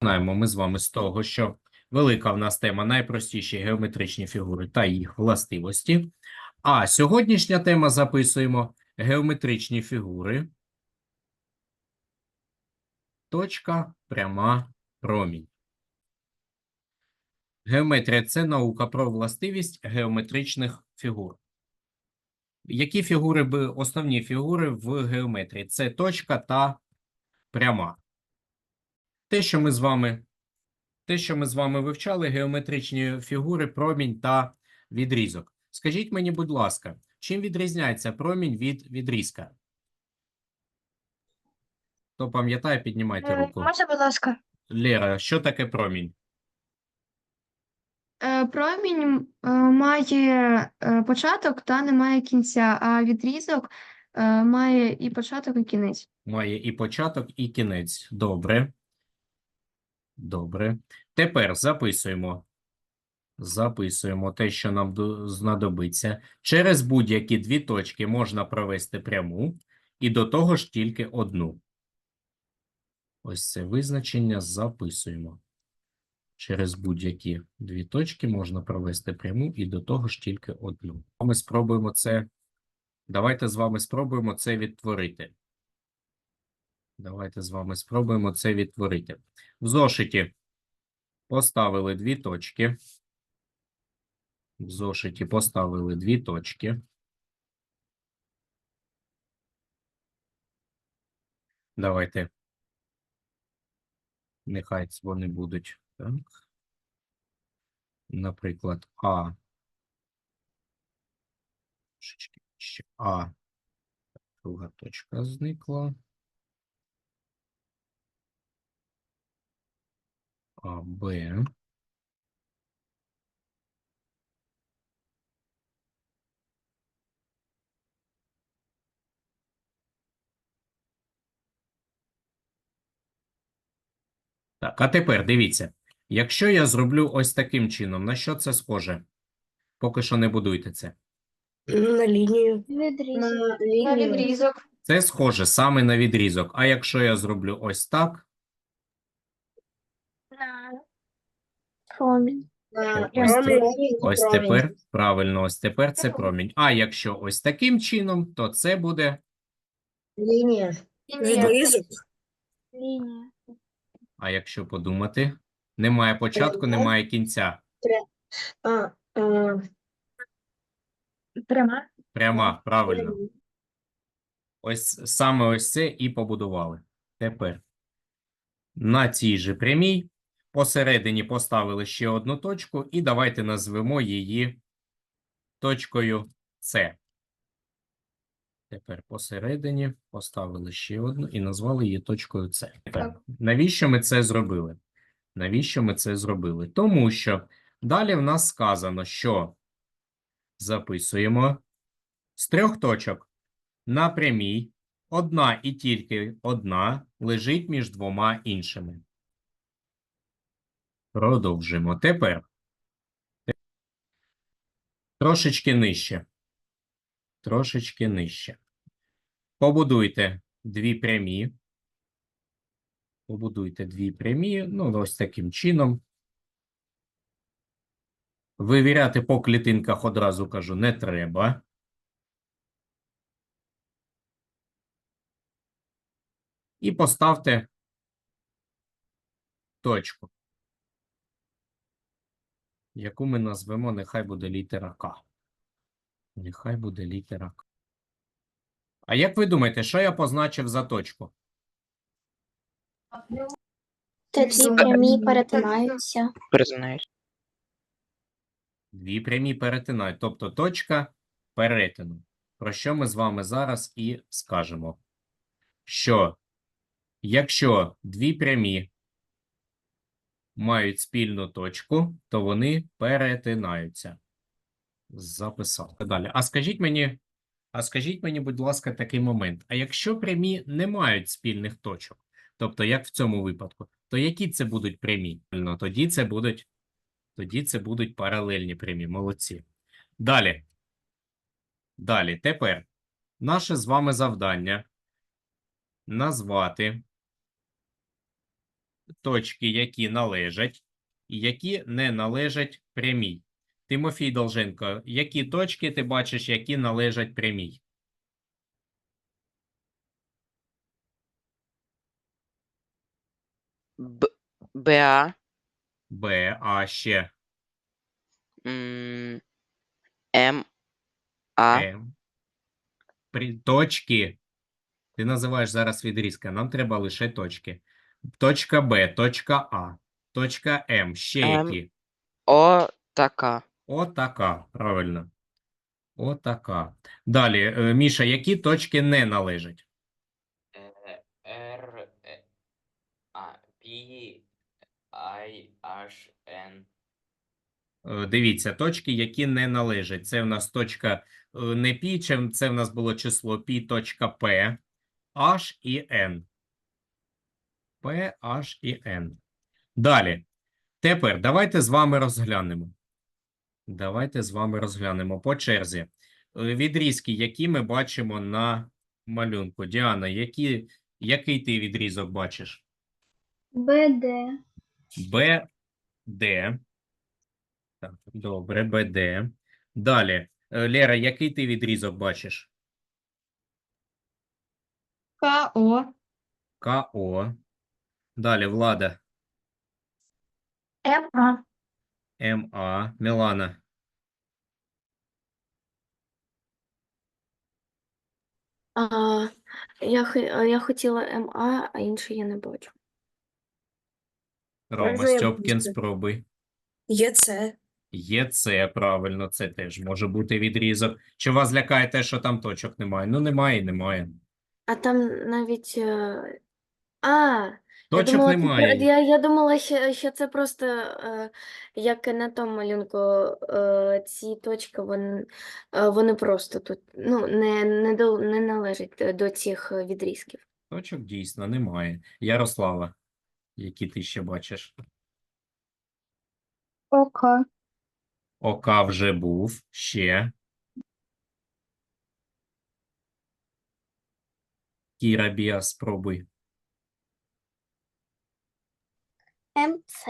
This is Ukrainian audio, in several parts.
Знаємо ми з вами з того, що велика в нас тема найпростіші геометричні фігури та їх властивості. А сьогоднішня тема записуємо геометричні фігури. Точка, пряма, промінь. Геометрія це наука про властивість геометричних фігур. Які фігури основні фігури в геометрії? Це точка та пряма. Те, що ми з вами, те, що ми з вами вивчали, геометричні фігури, промінь та відрізок. Скажіть мені, будь ласка, чим відрізняється промінь від відрізка? Хто пам'ятає, піднімайте Е, руку. Можна, будь ласка. Лера, що таке промінь? Е, Промінь е, має початок та не має кінця, а відрізок має і початок, і кінець. Має і початок, і кінець. Добре. Добре. Тепер записуємо. Записуємо те, що нам знадобиться. Через будь-які дві точки можна провести пряму, і до того ж тільки одну. Ось це визначення записуємо. Через будь-які дві точки можна провести пряму, і до того ж тільки одну. Ми спробуємо це. Давайте з вами спробуємо це відтворити. Давайте з вами спробуємо це відтворити. В зошиті поставили дві точки. В зошиті поставили дві точки. Давайте. Нехай вони будуть. Так. Наприклад, А. А. Друга точка зникла. А, Так, а тепер дивіться. Якщо я зроблю ось таким чином, на що це схоже? Поки що не будуйте це. На лінію. Відрізок. На На відрізок. Це схоже саме на відрізок. А якщо я зроблю ось так, промінь. Ось промінь. ось Промінь. тепер, правильно, ось тепер це промінь. А якщо ось таким чином, то це буде, Лінія. Лінія. Відрізок. Лінія. а якщо подумати, немає початку, немає кінця. А, а, Пряма. Пряма, правильно. Ось саме ось це і побудували. Тепер на цій же прямій посередині поставили ще одну точку, і давайте назвемо її точкою С. Тепер посередині поставили ще одну і назвали її точкою С. Тепер, навіщо ми це зробили? Навіщо ми це зробили? Тому що далі в нас сказано, що записуємо з трьох точок на прямій одна і тільки одна лежить між двома іншими. Продовжимо. Тепер трошечки нижче. Трошечки нижче. Побудуйте дві прямі. Побудуйте дві прямі, ну, ось таким чином. Вивіряти по клітинках одразу кажу, не треба. І поставте точку, яку ми назвемо, нехай буде літера К. Нехай буде літера К. А як ви думаєте, що я позначив за точку? Та дві прямі перетинаються. Перетинають. Дві прямі перетинають, тобто точка перетину. Про що ми з вами зараз і скажемо? Що якщо дві прямі мають спільну точку, то вони перетинаються. Записав. Далі. А скажіть мені, а скажіть мені, будь ласка, такий момент. А якщо прямі не мають спільних точок, тобто як в цьому випадку, то які це будуть прямі? Ну, тоді це будуть тоді це будуть паралельні прямі. Молодці. Далі. Далі. Тепер наше з вами завдання назвати точки, які належать, і які не належать прямій. Тимофій Долженко, які точки ти бачиш, які належать прямій? Б, БА, Б, А ще м, М, А, М. При точки. Ти називаєш зараз відрізки. Нам треба лише точки. Точка Б, точка А, точка М. Ще М. які? О, така. Отака. Правильно. Отака. Далі, е, Міша, які точки не належать? Р, А, Пі, Ай, Аш, Н. Е, Дивіться, точки, які не належать. Це в нас точка е, не пі, чим це в нас було число пі, точка П, H і N. P, H і N. Далі. Тепер давайте з вами розглянемо. Давайте з вами розглянемо по черзі. Е, Відрізки, які ми бачимо на малюнку. Діана, які, який ти відрізок бачиш? БД. Б, Д. Так, добре, БД. Далі. Е, Лера, який ти відрізок бачиш? КО. КО. Далі, Влада. МА. МА. Мілана. А, я, хо- я хотіла МА, а інше я не бачу. Рома я Стьопкін, спробуй. Є це. Є це, правильно, це теж може бути відрізок. Чи вас лякає те, що там точок немає? Ну, немає і немає. А там навіть. е, А, Точок я думала, немає. я, я думала, що, що це просто е, як і на тому малюнку, е, ці точки, вони, е, вони просто тут ну, не, не, до, не належать до- цих відрізків. Точок дійсно немає. Ярослава, які ти ще бачиш? ОК. ОК вже був. Ще. Кіра Біа, спробуй. МЦ.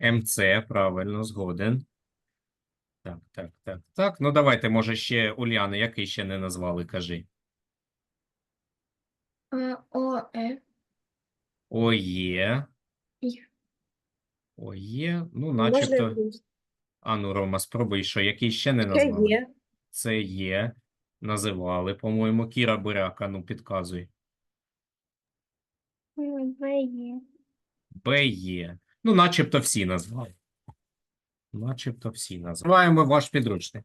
МЦ, правильно, згоден. Так, так, так, так. Ну, давайте, може, ще Уляна, який ще не назвали, кажи. ОЕ. ОЄ. Є. ОЄ, ну, начебто. А ну, Рома, спробуй, що, який ще не Це назвали? є. Це є. Називали, по-моєму, Кіра Буряка, ну, підказуй. Є. Ну, начебто всі назвали. Начебто всі назвали. Відкриваємо ваш підручник.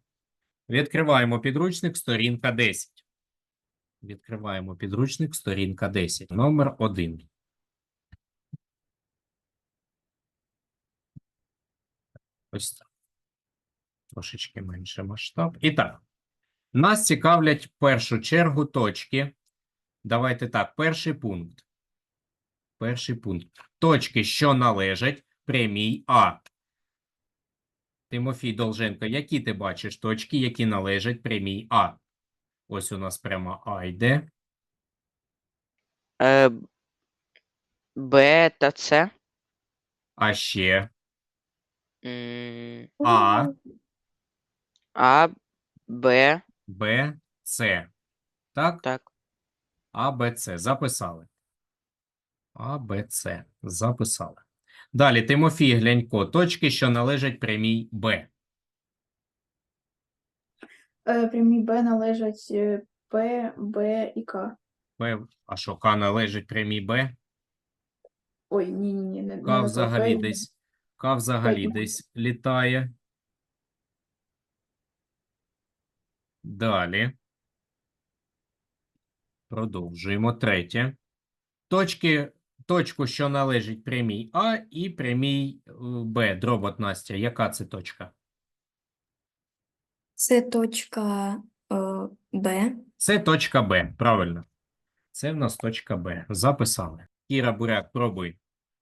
Відкриваємо підручник, сторінка 10. Відкриваємо підручник, сторінка 10. Номер 1. Ось так. Трошечки менше масштаб. І так. Нас цікавлять в першу чергу точки. Давайте так, перший пункт. Перший пункт. Точки, що належать прямій А. Тимофій Долженко, які ти бачиш точки, які належать прямій А? Ось у нас пряма А йде. Е, Б та С. А ще М, А, А, Б, Б, С. Так? так. А, Б, С. Записали. А, Б, С. Записали. Далі Тимофій Глянько. Точки, що належать прямій Б. Е, Прямі Б належать е, П, Б і К. Б. А що К належить прямій Б? Ой, ні, ні, ні, К взагалі П, десь. К взагалі П. десь літає. Далі. Продовжуємо. Третє. Точки, точку, що належить прямій А і прямій е, Б. Дробот Настя. Яка це точка? Це точка е, Б. Це точка Б. Правильно. Це в нас точка Б. Записали. Кіра Буряк, пробуй.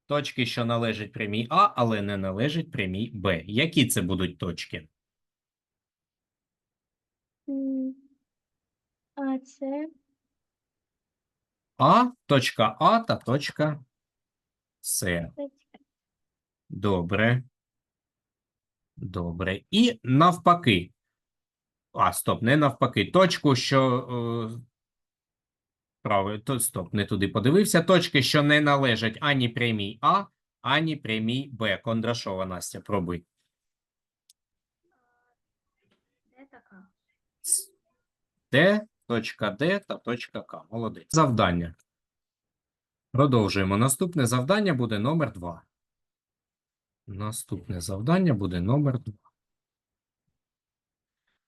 Точки, що належать прямій А, але не належать прямій Б. Які це будуть точки? А це А, точка А та точка С. Добре. Добре. І навпаки. А, стоп, не навпаки. Точку, що. Е, право, то, стоп, не туди подивився. Точки, що не належать ані прямій А, ані прямій Б. Кондрашова, Настя, пробуй. Д, точка Д та точка К. Молодець. Завдання. Продовжуємо. Наступне завдання буде номер 2. Наступне завдання буде номер 2.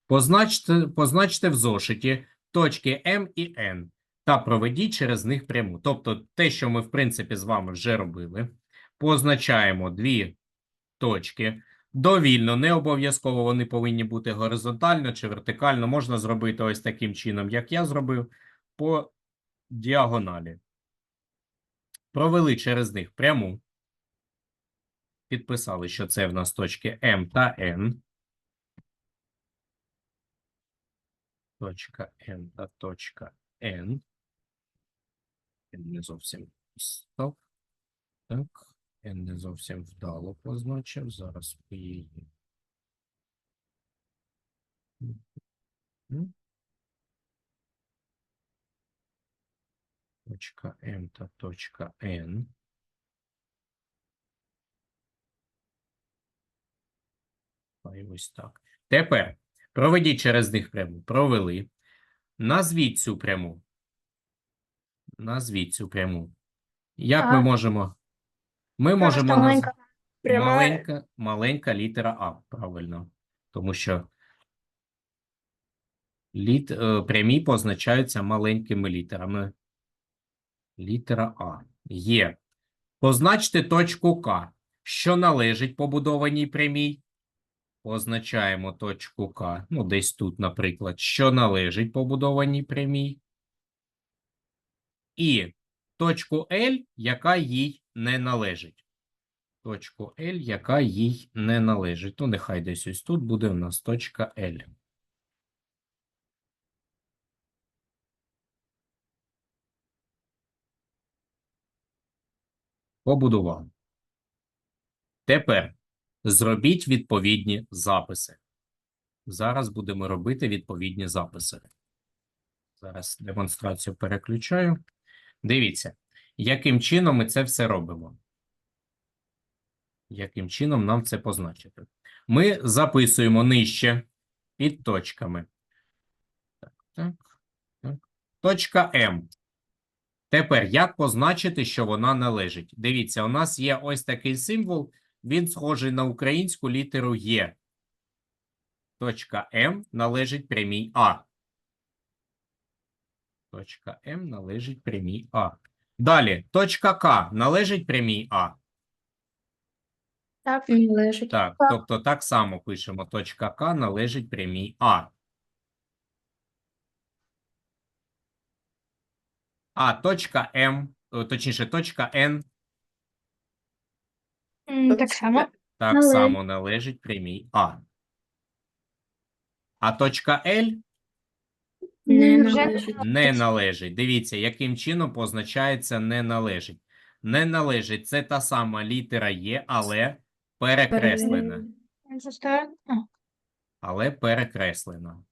Позначте, позначте в зошиті точки М і Н та проведіть через них пряму. Тобто те, що ми, в принципі, з вами вже робили. Позначаємо дві точки. Довільно, не обов'язково вони повинні бути горизонтально чи вертикально. Можна зробити ось таким чином, як я зробив, по діагоналі. Провели через них пряму. Підписали, що це в нас точки М та Н. Точка М та точка Н. Не зовсім. Так. Н не зовсім вдало позначив. Зараз ми її. Точка М та точка Н. І ось так. Тепер проведіть через них пряму. Провели. Назвіть цю пряму. Назвіть цю пряму. Як ми можемо? Ми можемо наз... маленька пряма. маленька, маленька літера А, правильно. Тому що літ... е, прямі позначаються маленькими літерами. Літера А. Є. Позначте точку К, що належить побудованій прямій. Позначаємо точку К, ну десь тут, наприклад, що належить побудованій прямій. І точку L, яка їй не належить. Точку L, яка їй не належить. Ну, нехай десь ось тут буде в нас точка L. Побудував. Тепер зробіть відповідні записи. Зараз будемо робити відповідні записи. Зараз демонстрацію переключаю. Дивіться, яким чином ми це все робимо. Яким чином нам це позначити? Ми записуємо нижче під точками. Так, так, так. Точка М. Тепер як позначити, що вона належить? Дивіться, у нас є ось такий символ. Він схожий на українську літеру Є. Точка М належить прямій А. Точка М належить прямій А. Далі, точка К належить прямій А. Так. Належить. Так, Так. тобто так само пишемо. Точка К належить прямій А. А точка М, о, точніше, точка Н М, Так само. так Належить. само належить прямій А. А точка Л Не належить. не належить. Дивіться, яким чином позначається не належить. Не належить це та сама літера Є, але перекреслена. Але перекреслена.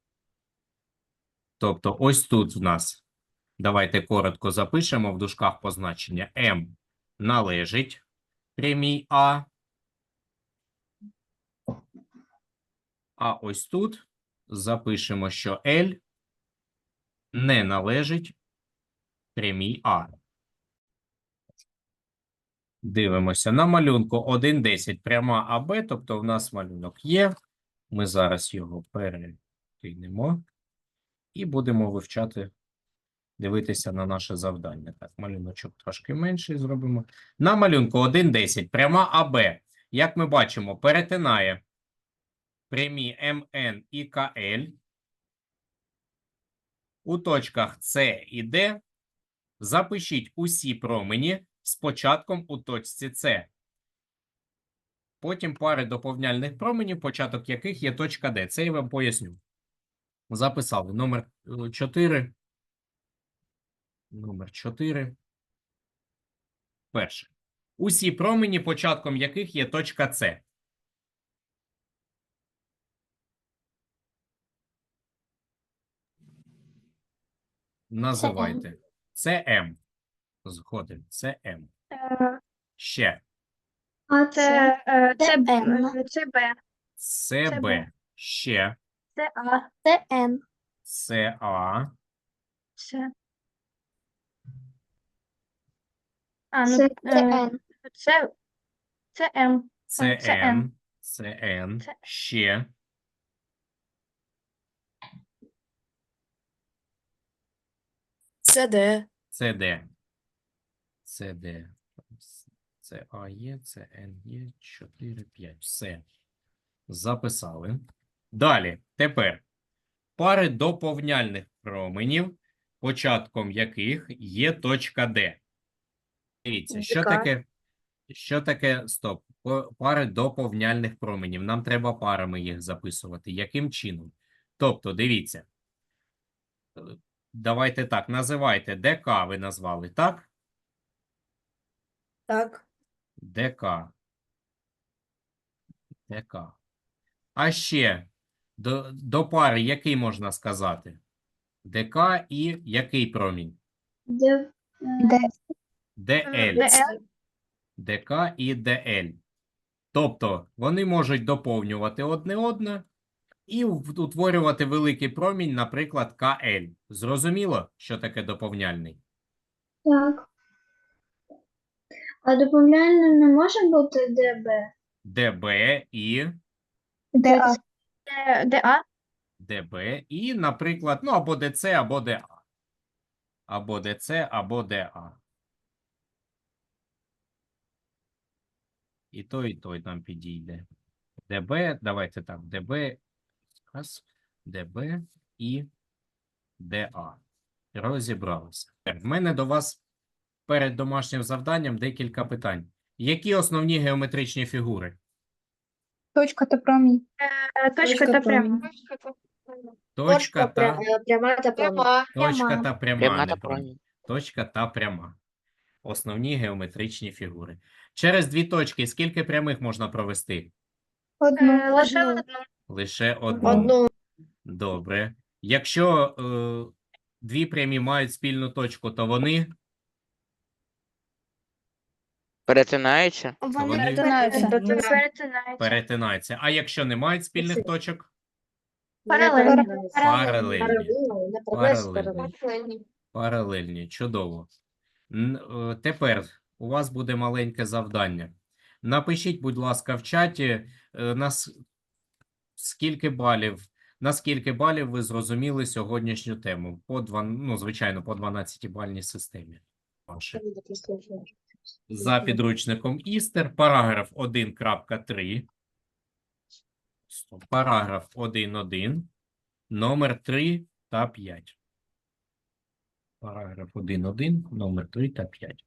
Тобто ось тут в нас, давайте коротко запишемо в дужках позначення М належить прямій А. А ось тут запишемо, що L не належить прямій А. Дивимося на малюнку 1,10 пряма АБ, тобто в нас малюнок є. Ми зараз його перекинемо і будемо вивчати, дивитися на наше завдання. Так, малюночок трошки менший зробимо. На малюнку 1,10 пряма АБ, як ми бачимо, перетинає прямі МН і КЛ. У точках С і Д запишіть усі промені з початком у точці С. Потім пари доповняльних променів, початок яких є точка Д. Це я вам поясню. Записали номер 4. Номер 4. Перше. Усі промені, початком яких є точка С. Називайте. Це М. Згоден. Це М. Е, Ще. А це, е, це, Б, М. е, це Б, Це Це Б. Ще. це А, Це Н. Це А. це. А, ну, Це е, Н. це, це М. Це це М. Н. Це Н. Це- Ще. Це Д. Це Д. Це Д. Це А є, це Н є. 4, 5. Все. Записали. Далі. Тепер. Пари доповняльних променів, початком яких є точка Д. Дивіться, що таке? Що таке? Стоп. Пари доповняльних променів. Нам треба парами їх записувати. Яким чином? Тобто, дивіться. Давайте так, називайте ДК ви назвали, так? Так. ДК. ДК. А ще до, до пари який можна сказати? ДК і який промінь? ДЛ. ДЛ. ДК і ДЛ. Тобто вони можуть доповнювати одне одне і утворювати великий промінь, наприклад, КЛ. Зрозуміло, що таке доповняльний? Так. А доповняльним не може бути ДБ? ДБ і ДА. ДА. ДБ і, наприклад, ну або ДЦ, або ДА. Або ДЦ, або ДА. І той, і той нам підійде. ДБ, давайте так, ДБ, раз, ДБ і ДА. Розібралися. В мене до вас перед домашнім завданням декілька питань. Які основні геометричні фігури? Точка та промінь. Е, Точка та пряма. Точка та, Пряма та пряма. точка та пряма. Точка та пряма. Основні геометричні фігури. Через дві точки скільки прямих можна провести? Одну. Е, Лише Одну. Лише одну. Одну. Добре. Якщо е, дві прямі мають спільну точку, то вони Перетинаються? Вони Вони перетинаються. Перетинаються. перетинаються. А якщо не мають спільних точок? Паралельно. Паралельні. Паралельні. Паралельні. Чудово. Н- е, Тепер у вас буде маленьке завдання. Напишіть, будь ласка, в чаті, е, скільки балів, на скільки балів ви зрозуміли сьогоднішню тему? По два, ну, звичайно, по 12-бальній системі. Ваше. За підручником Істер, параграф 1.3. Стоп, Параграф 1.1, номер 3 та 5. Параграф 1.1, номер 3 та 5.